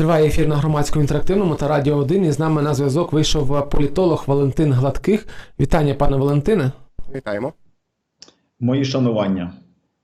Триває ефір на громадському інтерактивному та радіо 1. І з нами на зв'язок вийшов політолог Валентин Гладких. Вітання, пане Валентине. Вітаємо. Мої шанування.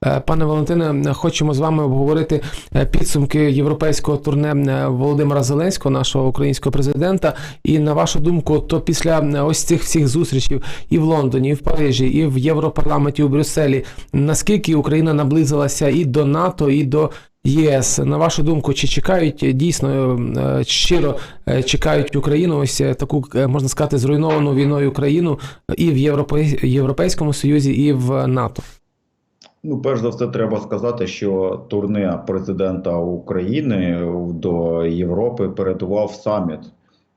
Е, Пане Валентине, хочемо з вами обговорити е, підсумки європейського турне е, Володимира Зеленського, нашого українського президента. І на вашу думку, то після е, ось цих всіх зустрічей і в Лондоні, і в Парижі, і в Європарламенті у Брюсселі, наскільки Україна наблизилася і до НАТО, і до ЄС, на вашу думку, чи чекають е, дійсно е, щиро е, чекають Україну, ось таку можна сказати, зруйновану війною країну і в Європей- Європейському Союзі, і в НАТО? Ну, перш за все, треба сказати, що турне президента України до Європи передував саміт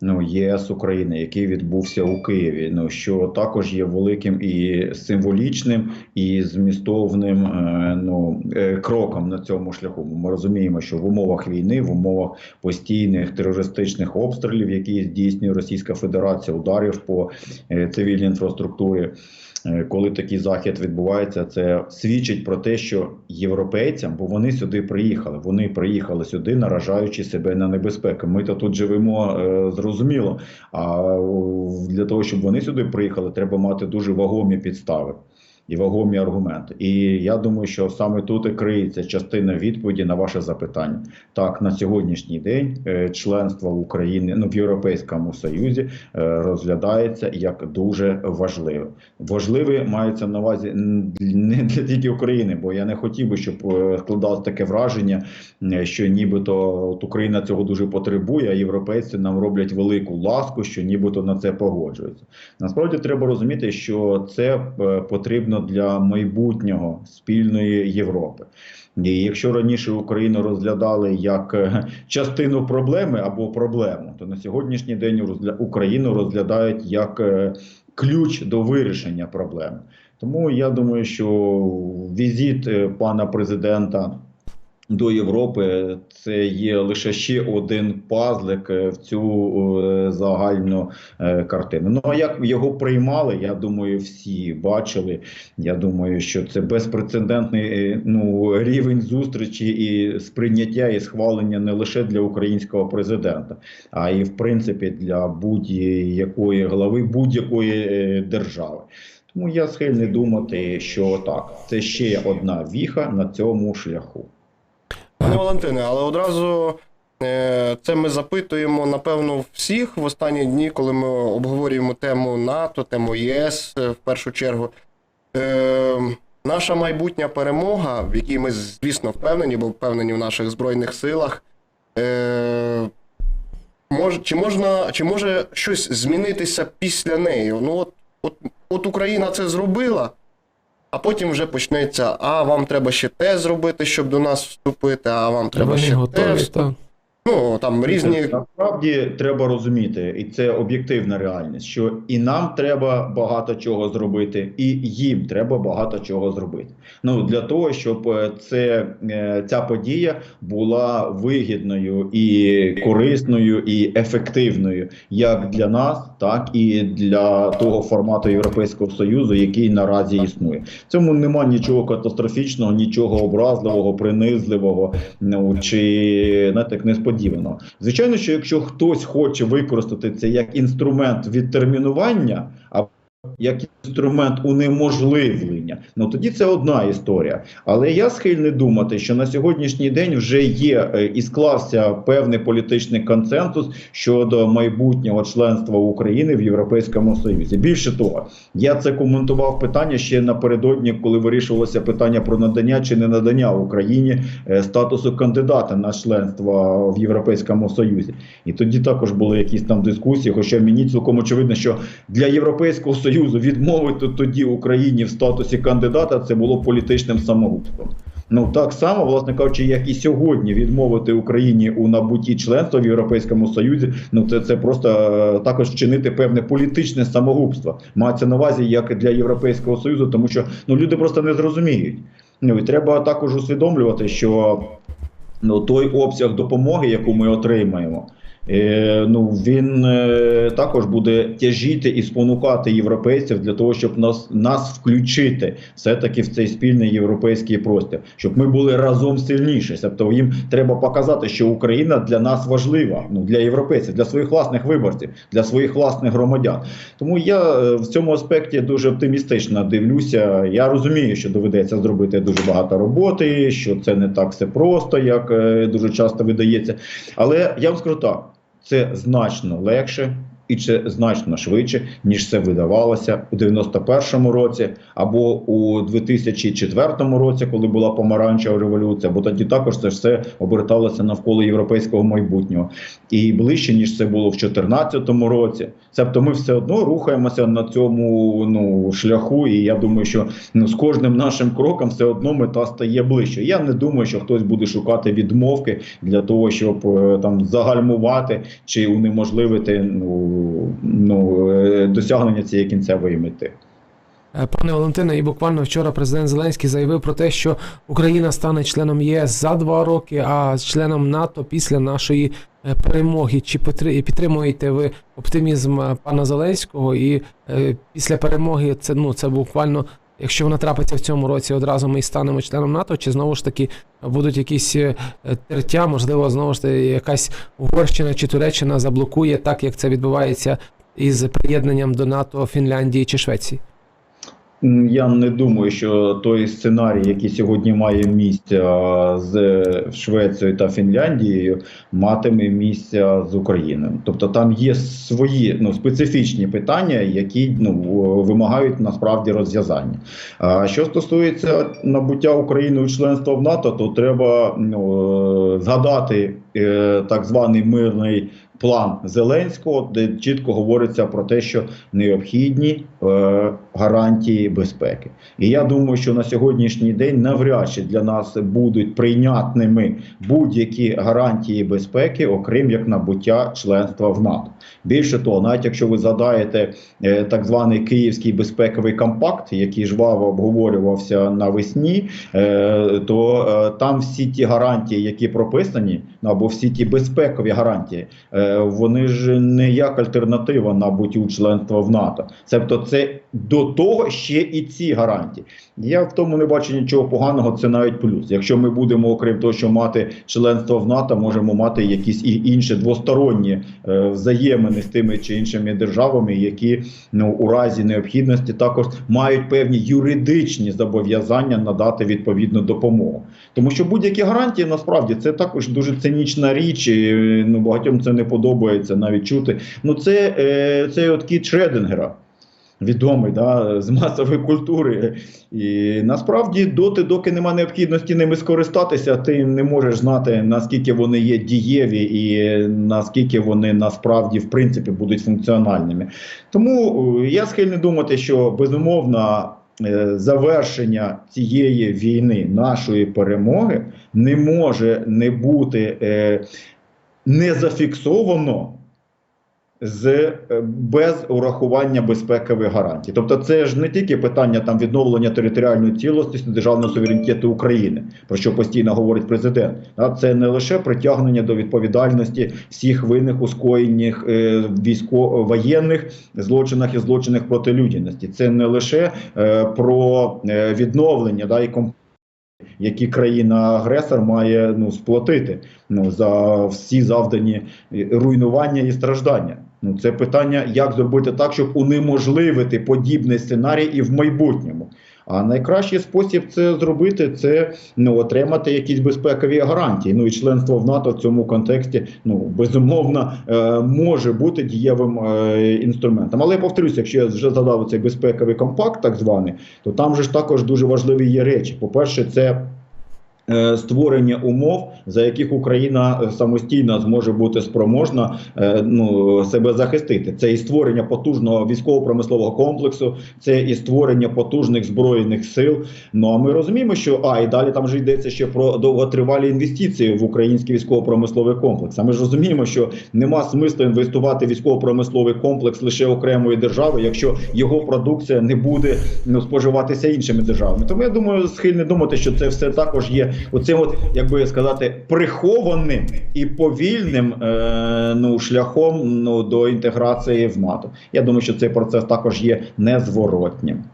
ну, ЄС України, який відбувся у Києві. Ну що також є великим і символічним, і змістовним е, ну, е, кроком на цьому шляху. Ми розуміємо, що в умовах війни, в умовах постійних терористичних обстрілів, які здійснює Російська Федерація, ударів по е, цивільній інфраструктурі. Е, Коли такий захід відбувається, це свідчить про те, що європейцям, бо вони сюди приїхали. Вони приїхали сюди, наражаючи себе на небезпеку. Ми то тут живемо е, зрозуміло. А для того, щоб вони сюди приїхали, треба мати дуже вагомі підстави. І вагомі аргументи. І я думаю, що саме тут і криється частина відповіді на ваше запитання. Так, на сьогоднішній день е, членство України ну, в Європейському Союзі е, розглядається як дуже важливе. Важливе мається на увазі не для тільки України, бо я не хотів би, щоб е, складалось таке враження, що нібито от Україна цього дуже потребує, а європейці нам роблять велику ласку, що нібито на це погоджуються. Насправді треба розуміти, що це е, для майбутнього спільної Європи. І якщо раніше Україну розглядали як е, частину проблеми або проблему, то на сьогоднішній день Україну розглядають як е, ключ до вирішення проблеми. Тому я думаю, що візит е, пана президента до Європи це є лише ще один пазлик е, в цю е, загальну е, картину. Ну а як його приймали, я думаю, всі бачили. Я думаю, що це безпрецедентний ну, рівень зустрічі і сприйняття і схвалення не лише для українського президента, а і в принципі для будь-якої глави будь-якої держави. Тому я схильний думати, що так, це ще одна віха на цьому шляху. Пане Валентине, але одразу е, це ми запитуємо, напевно, всіх в останні дні, коли ми обговорюємо тему НАТО, тему ЄС е, в першу чергу. Е, наша майбутня перемога, в якій ми, звісно, впевнені, бо впевнені в наших Збройних силах. Мож, чи, можна, чи може щось змінитися після неї? Ну, от, от, от Україна це зробила. А потім вже почнеться, а вам треба ще те зробити, щоб до нас вступити, а вам треба Вони ще те. готові. те. Так. Ну, там різні. насправді треба розуміти, і це об'єктивна реальність, що і нам треба багато чого зробити, і їм треба багато чого зробити. Ну для того, щоб е, це е, ця подія була вигідною і корисною і ефективною, як для нас, так і для того формату Європейського союзу, який наразі існує. В цьому нема нічого катастрофічного, нічого образливого, принизливого, ну чи знаєте, як несподіваного. Звичайно, що якщо хтось хоче використати це як інструмент відтермінування, а як інструмент унеможливлення, ну тоді це одна історія. Але я схильний думати, що на сьогоднішній день вже є е, і склався певний політичний консенсус щодо майбутнього членства України в Європейському Союзі. Більше того, я це коментував питання ще напередодні, коли вирішувалося питання про надання чи не надання Україні е, статусу кандидата на членство в Європейському Союзі. І тоді також були якісь там дискусії. Хоча мені цілком очевидно, що для Європейського Союзу відмовити тоді Україні в статусі кандидата це було політичним самогубством. Ну так само, власне кажучи, як і сьогодні відмовити Україні у набутті членства в Європейському Союзі. Ну це, це просто е, також вчинити певне політичне самогубство. Мається на увазі як для Європейського Союзу, тому що ну люди просто не зрозуміють. Ну і треба також усвідомлювати, що ну той обсяг допомоги, яку ми отримаємо. Е, ну він е, також буде тяжіти і спонукати європейців для того, щоб нас, нас включити все-таки в цей спільний європейський простір, щоб ми були разом сильніші. Тобто їм треба показати, що Україна для нас важлива, ну для європейців, для своїх власних виборців, для своїх власних громадян. Тому я е, в цьому аспекті дуже оптимістично дивлюся. Я розумію, що доведеться зробити дуже багато роботи, що це не так все просто, як дуже часто видається. Але я вам скажу так: це значно легше. І це значно швидше, ніж це видавалося у 91-му році або у 2004 році, коли була помаранчева революція, бо тоді також це все оберталося навколо європейського майбутнього. І ближче, ніж це було в 2014 році. Тобто ми все одно рухаємося на цьому ну, шляху, і я думаю, що ну, з кожним нашим кроком все одно мета стає ближче. Я не думаю, що хтось буде шукати відмовки для того, щоб е, там загальмувати чи унеможливити ну, ну, е, досягнення цієї кінцевої мети. Е, Пане Валентине, і буквально вчора президент Зеленський заявив про те, що Україна стане членом ЄС за два роки, а членом НАТО після нашої е, перемоги. Чи підтримуєте ви оптимізм пана Зеленського? І після перемоги це ну це буквально, якщо вона трапиться в цьому році, одразу ми і станемо членом НАТО, чи знову ж таки будуть якісь е, тертя, можливо, знову ж таки якась Угорщина чи Туреччина заблокує так, як це відбувається із приєднанням до НАТО Фінляндії чи Швеції? Я не думаю, що той сценарій, який сьогодні має місце з Швецією та Фінляндією, матиме місця з Україною. Тобто там є свої ну, специфічні питання, які ну, вимагають насправді розв'язання. А що стосується набуття Україною членства в НАТО, то треба ну, е, згадати е, так званий мирний. План Зеленського, де чітко говориться про те, що необхідні е, гарантії безпеки. І я думаю, що на сьогоднішній день навряд чи для нас будуть прийнятними будь-які гарантії безпеки, окрім як набуття членства в НАТО. Більше того, навіть якщо ви згадаєте е, так званий Київський безпековий компакт, який жваво обговорювався навесні, е, то е, там всі ті гарантії, які прописані, ну, або всі ті безпекові гарантії, е, вони ж не як альтернатива набуттю членства в НАТО. Тобто, це до того ще і ці гарантії. Я в тому не бачу нічого поганого, це навіть плюс. Якщо ми будемо, окрім того, що мати членство в НАТО, можемо мати якісь і інші двосторонні е, взаємини з тими чи іншими державами, які ну у разі необхідності також мають певні юридичні зобов'язання надати відповідну допомогу. Тому що будь-які гарантії насправді це також дуже цинічна річ. І, ну багатьом це не подобається навіть чути. Ну це, е, це от кіт Шредингера. Відомий да, з масової культури, і насправді доти, доки немає необхідності ними скористатися, ти не можеш знати наскільки вони є дієві і наскільки вони насправді в принципі будуть функціональними. Тому е, я схильний думати, що безумовно е, завершення цієї війни, нашої перемоги, не може не бути е, не зафіксовано з е, без урахування безпекових гарантій. Тобто, це ж не тільки питання там відновлення територіальної цілісності державного суверенітету України, про що постійно говорить президент. А це не лише притягнення до відповідальності всіх винних у скоєнних е, військо воєнних злочинах і злочинах проти людяності. Це не лише е, про е, відновлення да і комп які країна-агресор має ну, сплатити ну, за всі завдані е, руйнування і страждання. Ну, це питання, як зробити так, щоб унеможливити подібний сценарій і в майбутньому. А найкращий спосіб це зробити це ну, отримати якісь безпекові гарантії. Ну і членство в НАТО в цьому контексті ну безумовно е, може бути дієвим е, інструментом. Але я повторюся, якщо я вже задав цей безпековий компакт, так званий, то там же ж також дуже важливі є речі. По-перше, це е, створення умов, за яких Україна е, самостійно зможе бути спроможна е, ну, себе захистити. Це і створення потужного військово-промислового комплексу, це і створення потужних збройних сил. Ну а ми розуміємо, що а і далі там вже йдеться ще про довготривалі інвестиції в український військово-промисловий комплекс. А ми ж розуміємо, що нема смислу інвестувати в військово-промисловий комплекс лише окремої держави, якщо його продукція не буде ну, споживатися іншими державами. Тому я думаю, схильний думати, що це все також є оцим, от, як би сказати, прихованим і повільним е, ну, шляхом ну, до інтеграції в НАТО. Я думаю, що цей процес також є незворотнім.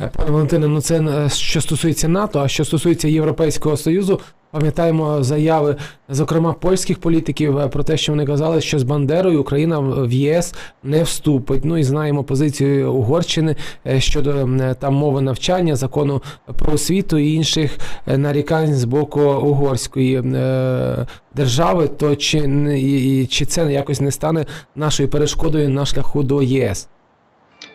Е, Пане Валентине, ну це е, що стосується НАТО, а що стосується Європейського Союзу, пам'ятаємо заяви, зокрема польських політиків, е, про те, що вони казали, що з Бандерою Україна в ЄС не вступить. Ну і знаємо позицію Угорщини щодо там мови навчання, закону про освіту і інших нарікань з боку угорської держави. То чи не чи це якось не стане нашою перешкодою на шляху до ЄС?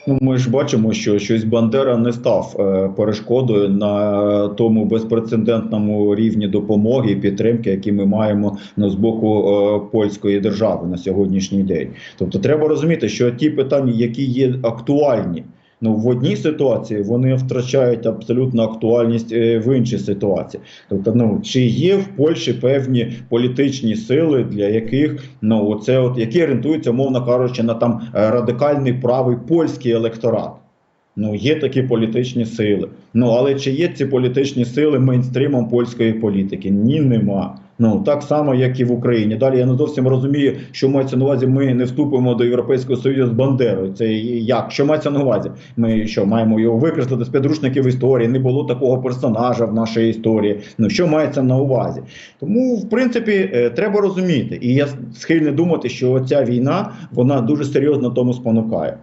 Ну, ми ж бачимо, що щось Бандера не став е, перешкодою на тому безпрецедентному рівні допомоги і підтримки, які ми маємо ну, з боку е, польської держави на сьогоднішній день. Тобто, треба розуміти, що ті питання, які є актуальні. Ну, в одній ситуації вони втрачають абсолютно актуальність е, в іншій ситуації. Тобто, ну чи є в Польщі певні політичні сили, для яких ну оце, от які орієнтуються, мовно кажучи, на там е, радикальний правий польський електорат. Ну, є такі політичні сили. Ну але чи є ці політичні сили мейнстрімом польської політики? Ні, нема. Ну так само, як і в Україні. Далі я не зовсім розумію, що мається на увазі. Ми не вступимо до Європейського Союзу з Бандерою. Це як? Що мається на увазі? Ми що маємо його викреслити з підручників історії? Не було такого персонажа в нашій історії. Ну що мається на увазі? Тому, в принципі, е, треба розуміти, і я схильний думати, що ця війна вона дуже серйозно тому спонукає.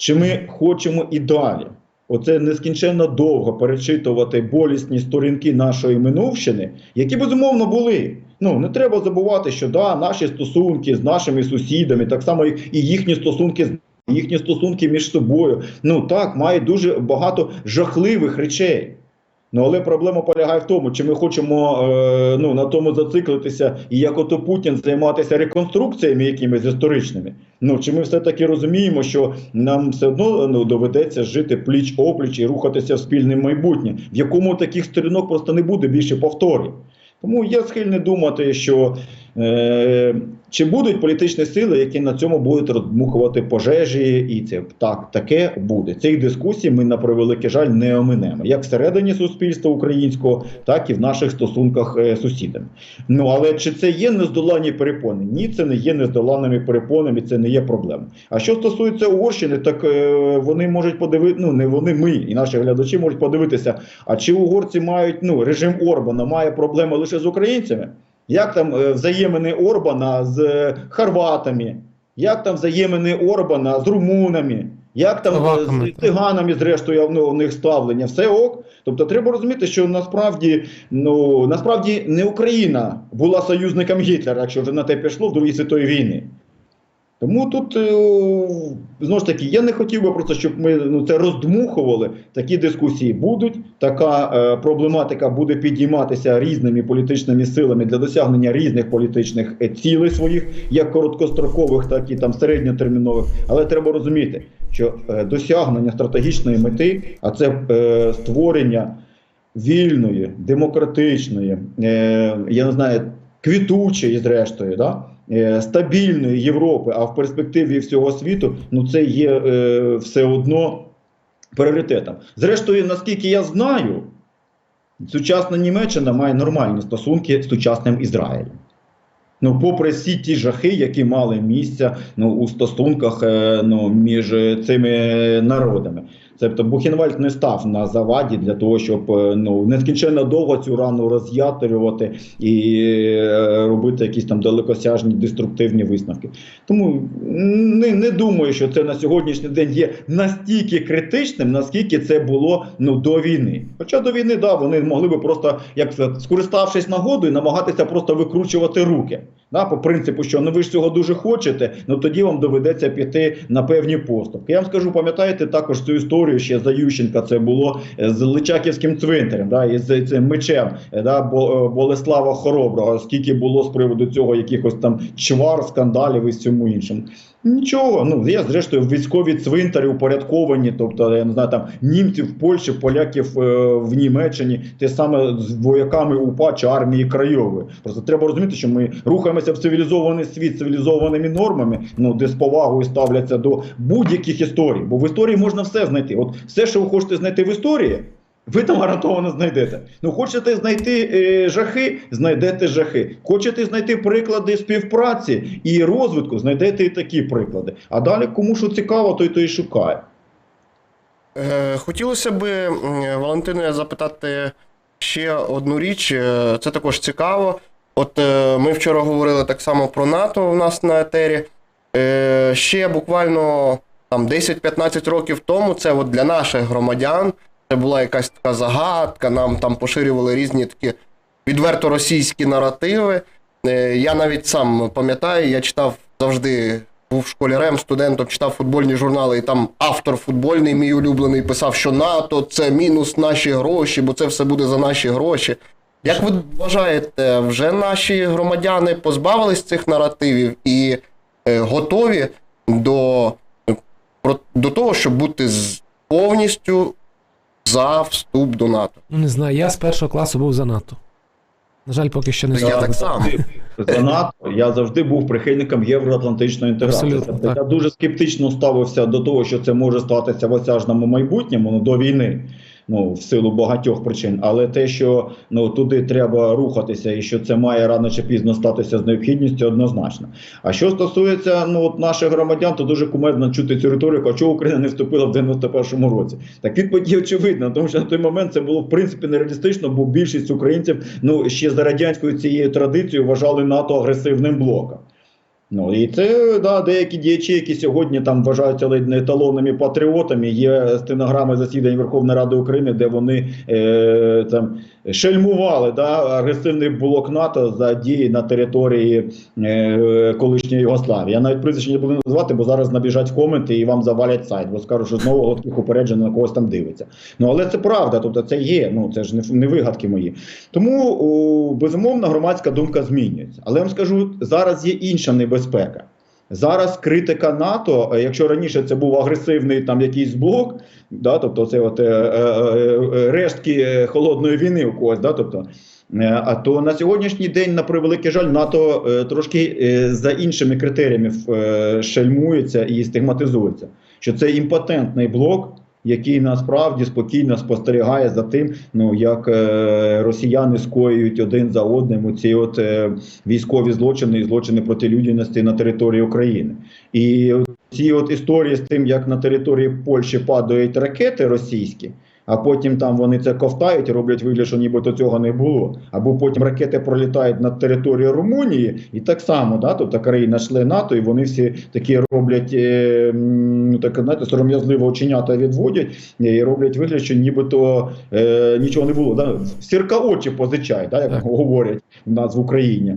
Чи ми хочемо і далі? Оце нескінченно довго перечитувати болісні сторінки нашої минувщини, які безумовно були. Ну не треба забувати, що да, наші стосунки з нашими сусідами, так само і їхні стосунки з їхні стосунки між собою. Ну так мають дуже багато жахливих речей. Ну але проблема полягає в тому, чи ми хочемо е, ну, на тому зациклитися і як ото Путін займатися реконструкціями якимись історичними. Ну чи ми все таки розуміємо, що нам все одно ну, доведеться жити пліч опліч і рухатися в спільне майбутнє, в якому таких сторінок просто не буде більше повторів. Тому я схильний думати, що е, чи будуть політичні сили, які на цьому будуть роздмухувати пожежі, і це так таке буде. Цих дискусій ми на превеликий жаль не оминемо, як всередині суспільства українського, так і в наших стосунках е, з сусідами. Ну але чи це є нездоланні перепони? Ні, це не є нездоланними перепонами, це не є проблема. А що стосується Угорщини, так е, вони можуть подивити, ну не вони, ми і наші глядачі можуть подивитися. А чи угорці мають ну режим Орбана має проблеми лише з українцями? Як там е, взаємини Орбана з е, хорватами? Як там взаємини Орбана з румунами? Як там е, Словаками, з циганами, зрештою, ну, у них ставлення? Все ок. Тобто треба розуміти, що насправді, ну, насправді не Україна була союзником Гітлера, якщо вже на те пішло в Другій світовій війні. Тому тут е, знову ж таки я не хотів би просто, щоб ми ну, це роздмухували. Такі дискусії будуть. Така е, проблематика буде підійматися різними політичними силами для досягнення різних політичних е, цілей своїх, як короткострокових, так і там середньотермінових. Але треба розуміти, що е, досягнення стратегічної мети, а це е, створення вільної, демократичної, е, я не знаю, квітучої, зрештою, да? Е, стабільної Європи, а в перспективі всього світу, ну це є е, все одно пріоритетом. Зрештою, наскільки я знаю, сучасна Німеччина має нормальні стосунки з сучасним Ізраїлем. Ну, попри всі ті жахи, які мали місця ну, у стосунках е, ну, між цими народами. Тобто Бухенвальд не став на заваді для того, щоб е, ну, нескінченно довго цю рану роз'ятрювати і е, робити якісь там далекосяжні деструктивні висновки. Тому не, не думаю, що це на сьогоднішній день є настільки критичним, наскільки це було ну, до війни. Хоча до війни, да, вони могли би просто, як скориставшись нагодою, намагатися просто викручувати руки. Да, по принципу, що ну ви ж цього дуже хочете, ну тоді вам доведеться піти на певні поступки. Я вам скажу, пам'ятаєте також цю історію ще за Ющенка, це було е, з Личаківським цвинтарем, да, і з цим мечем е, да, е, Болеслава Хороброго, скільки було з приводу цього якихось там чвар, скандалів і всьому іншому. Нічого, ну є зрештою військові цвинтарі упорядковані, тобто я не знаю, там німців в Польщі, поляків е, в Німеччині, те саме з вояками УПА чи армії Крайової. Просто треба розуміти, що ми рухаємося в цивілізований світ цивілізованими нормами, ну де з повагою ставляться до будь-яких історій. Бо в історії можна все знайти. От все, що ви хочете знайти в історії. Ви там гарантовано знайдете. Ну, хочете знайти е, жахи, знайдете жахи. Хочете знайти приклади співпраці і розвитку, знайдете і такі приклади. А далі, кому що цікаво, той то і шукає. Е, Хотілося б, Валентине, запитати ще одну річ. Е, Це також цікаво. От е, ми вчора говорили так само про НАТО у нас на етері. Ще буквально там 10-15 років тому це от для наших громадян це була якась така загадка, нам там поширювали різні такі відверто російські наративи. Е, Я навіть сам пам'ятаю, я читав завжди, був школярем, студентом, читав футбольні журнали, і там автор футбольний, мій улюблений, писав, що НАТО це мінус наші гроші, бо це все буде за наші гроші. Як ви вважаєте, вже наші громадяни позбавились цих наративів і е, готові до, до того, щоб бути повністю за вступ до НАТО? Ну не знаю, я з першого класу був за НАТО. На жаль, поки що не Я так само. За НАТО я завжди був прихильником євроатлантичної інтеграції. Абсолютно, Тобто так. Я дуже скептично ставився до того, що це може статися в осяжному майбутньому ну, до війни. Ну, в силу багатьох причин, але те, що ну туди треба рухатися, і що це має рано чи пізно статися з необхідністю, однозначно. А що стосується ну от наших громадян, то дуже кумедно чути цю риторику, а чого Україна не вступила в 91-му році. Так відповідь є очевидна, тому що на той момент це було в принципі нереалістично, бо більшість українців ну ще за радянською цією традицією вважали НАТО агресивним блоком. Ну і це да, деякі діячі, які сьогодні там вважаються ледь не еталонними патріотами. Є стенограми засідань Верховної Ради України, де вони е, там шельмували да, агресивний блок НАТО за дії на території е, колишньої Югославії. Я навіть прізвище не буду називати, бо зараз набіжать коменти і вам завалять сайт, бо скажуть, що знову гладких упереджено на когось там дивиться. Ну але це правда, тобто це є. Ну це ж не, не вигадки мої. Тому о, безумовно громадська думка змінюється. Але я вам скажу, зараз є інша небезпека. Зараз критика НАТО, е, якщо раніше це був агресивний там якийсь блок, да, тобто це от, е, е, е, рештки е, холодної війни у когось, да, тобто, е, а то на сьогоднішній день, на превеликий жаль, НАТО е, трошки е, за іншими критеріями е, шельмується і стигматизується, що це імпотентний блок, який насправді спокійно спостерігає за тим, ну як е, росіяни скоюють один за одним ці от е, військові злочини і злочини проти людяності на території України. І ці от історії з тим, як на території Польщі падають ракети російські. А потім там вони це ковтають роблять вигляд, що нібито цього не було. Або потім ракети пролітають над територією Румунії, і так само, да, тобто країна член НАТО, і вони всі такі роблять е, ну, так, знаєте, сором'язливо оченята відводять і роблять вигляд, що нібито е, нічого не було. Да? Сірка очі позичають, да, як Так. говорять у нас в Україні.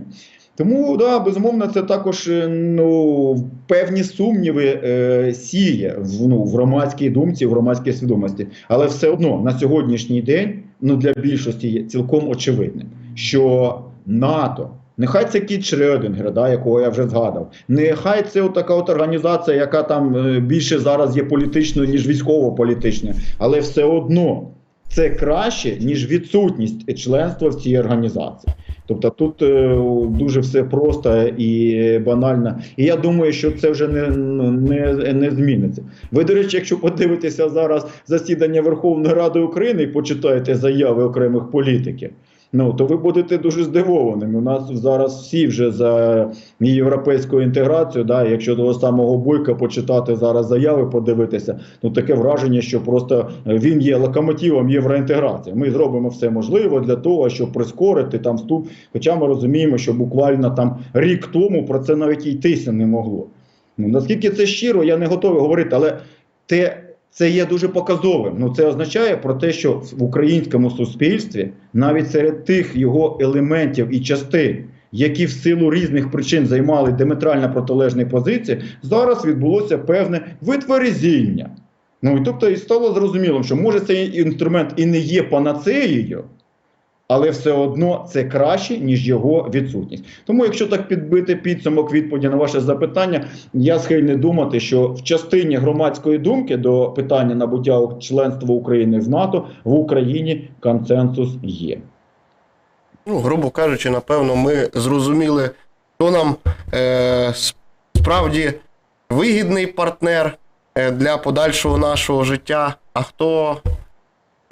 Тому да, безумовно, це також е, ну, певні сумніви е, сіє в, ну, в громадській думці, в громадській свідомості. Але все одно на сьогоднішній день ну, для більшості є цілком очевидним, що НАТО. Нехай це Кіт Шрёдингера, да, якого я вже згадав. Нехай це така от організація, яка там е, більше зараз є політичною, ніж військово-політичною, але все одно це краще, ніж відсутність членства в цій організації. Тобто тут е, дуже все просто і банально. І я думаю, що це вже не, не, не зміниться. Ви, до речі, якщо подивитеся зараз засідання Верховної Ради України і почитаєте заяви окремих політиків, ну то ви будете дуже здивованими. У нас зараз всі вже за європейську інтеграцію. Да, якщо того самого Бойка почитати зараз заяви, подивитися, ну таке враження, що просто він є локомотивом євроінтеграції. Ми зробимо все можливе для того, щоб прискорити там вступ. Хоча ми розуміємо, що буквально там рік тому про це навіть йтися не могло. Ну наскільки це щиро, я не готовий говорити, але те. Це є дуже показовим. Ну це означає про те, що в українському суспільстві навіть серед тих його елементів і частин, які в силу різних причин займали діаметрально протилежні позиції, зараз відбулося певне витверезіння. Ну і тобто і стало зрозумілим, що може цей інструмент і не є панацеєю, але все одно це краще, ніж його відсутність. Тому, якщо так підбити підсумок відповіді на ваше запитання, я схильний думати, що в частині громадської думки до питання набуття членства України в НАТО в Україні консенсус є. Ну, грубо кажучи, напевно, ми зрозуміли, хто нам е, справді вигідний партнер е, для подальшого нашого життя, а хто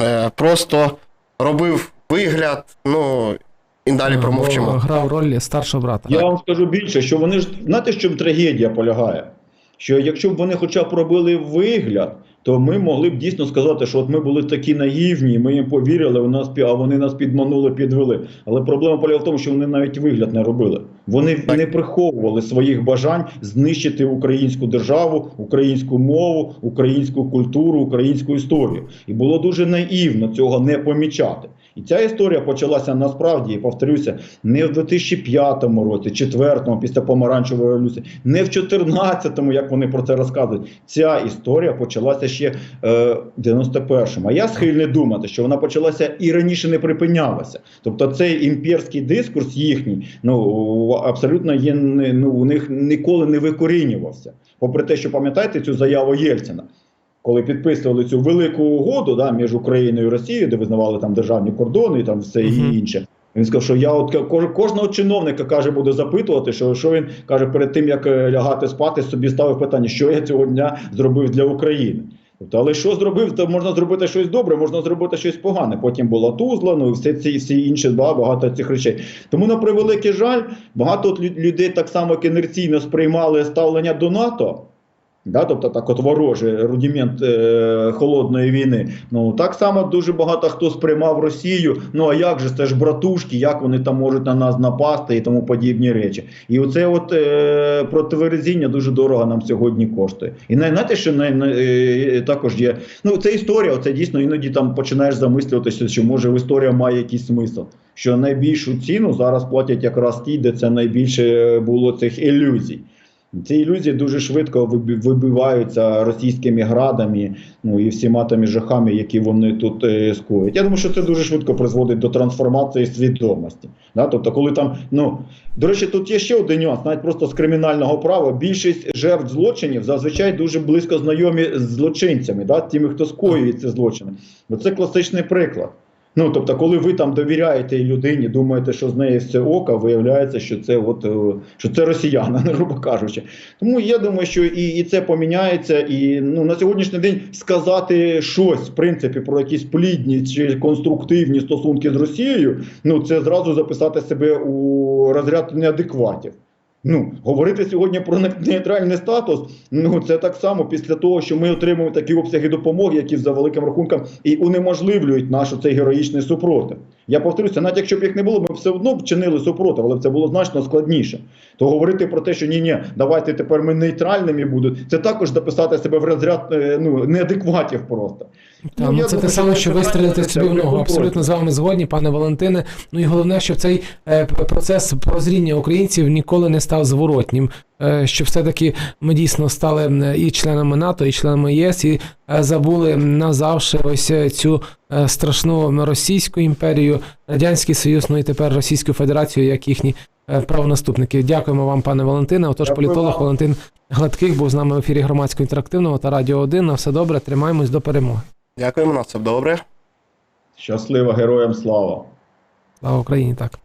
е, просто робив вигляд, ну і далі промовчимо. Грав роль старшого брата. Я вам скажу більше, що вони ж знаєте, в чому трагедія полягає? Що якщо б вони хоча б робили вигляд, то ми могли б дійсно сказати, що от ми були такі наївні, ми їм повірили, у нас а вони нас підманули, підвели. Але проблема полягає в тому, що вони навіть вигляд не робили. Вони Так. не приховували своїх бажань знищити українську державу, українську мову, українську культуру, українську історію. І було дуже наївно цього не помічати. І ця історія почалася насправді, повторюся, не в 2005 році, 2004, після помаранчевої революції, не в 2014, як вони про це розказують. Ця історія почалася ще е, в 91-му. А я схильний думати, що вона почалася і раніше не припинялася. Тобто цей імперський дискурс їхній ну абсолютно є ну, у них ніколи не викорінювався. Попри те, що пам'ятаєте цю заяву Єльцина. Коли підписували цю велику угоду да, між Україною і Росією, де визнавали там державні кордони і там все Мгм. і інше. Він сказав, що я от кож- кожного чиновника каже, буду запитувати, що, що він каже перед тим, як е, лягати спати, собі ставив питання, що я цього дня зробив для України. Тобто, але що зробив, то можна зробити щось добре, можна зробити щось погане. Потім була Тузла, ну і всі ці всі інші да, багато цих речей. Тому на превеликий жаль, багато людей так само як інерційно сприймали ставлення до НАТО. Да, тобто так от ворожий рудимент е, холодної війни. Ну так само дуже багато хто сприймав Росію. Ну а як же це ж братушки, як вони там можуть на нас напасти і тому подібні речі. І оце от е, противерезіння дуже дорого нам сьогодні коштує. І знаєте, що най, най, е, також є. Ну це історія, це дійсно іноді там починаєш замислюватися, що може історія має якийсь смисл. Що найбільшу ціну зараз платять якраз ті, де це найбільше було цих ілюзій. Ці ілюзії дуже швидко вибиваються російськими градами, ну і всіма тими жахами, які вони тут е, скоють. Я думаю, що це дуже швидко призводить до трансформації свідомості. Да? Тобто, коли там, ну до речі, тут є ще один нюанс, навіть просто з кримінального права. Більшість жертв злочинів зазвичай дуже близько знайомі з злочинцями, да? тими, хто скоює ці злочини. Це класичний приклад. Ну, тобто, коли ви там довіряєте людині, думаєте, що з неї все ока, виявляється, що це от е, що це росіяни, грубо кажучи. Тому я думаю, що і, і це поміняється. І ну на сьогоднішній день сказати щось в принципі про якісь плідні чи конструктивні стосунки з Росією, ну це зразу записати себе у розряд неадекватів. Ну, говорити сьогодні про нейтральний статус, ну це так само після того, що ми отримуємо такі обсяги допомоги, які за великим рахунком і унеможливлюють наш цей героїчний супротив. Я повторюся, навіть якщо б їх не було, ми все одно б чинили супротив, але це було значно складніше. То говорити про те, що ні, ні, давайте тепер ми нейтральними будемо, це також дописати себе в розряд е, ну неадекватів просто. Та, ну, я це те саме, що що вистрілити собі в ногу. Абсолютно з вами згодні, пане Валентине. Ну і головне, щоб цей е, процес прозріння українців ніколи не став зворотнім. Е, Щоб все-таки ми дійсно стали і членами НАТО, і членами ЄС, і е, забули назавше ось е, цю е, страшну Російську імперію, Радянський Союз, ну і тепер Російську Федерацію, як їхні е, правонаступники. Дякуємо вам, пане Валентине. Отож, Дякую політолог вам. Валентин Гладких був з нами в ефірі громадського інтерактивного та Радіо 1. На все добре, тримаємось до перемоги. Дякуємо на все добре. Щаслива героям слава! Слава Україні! Так.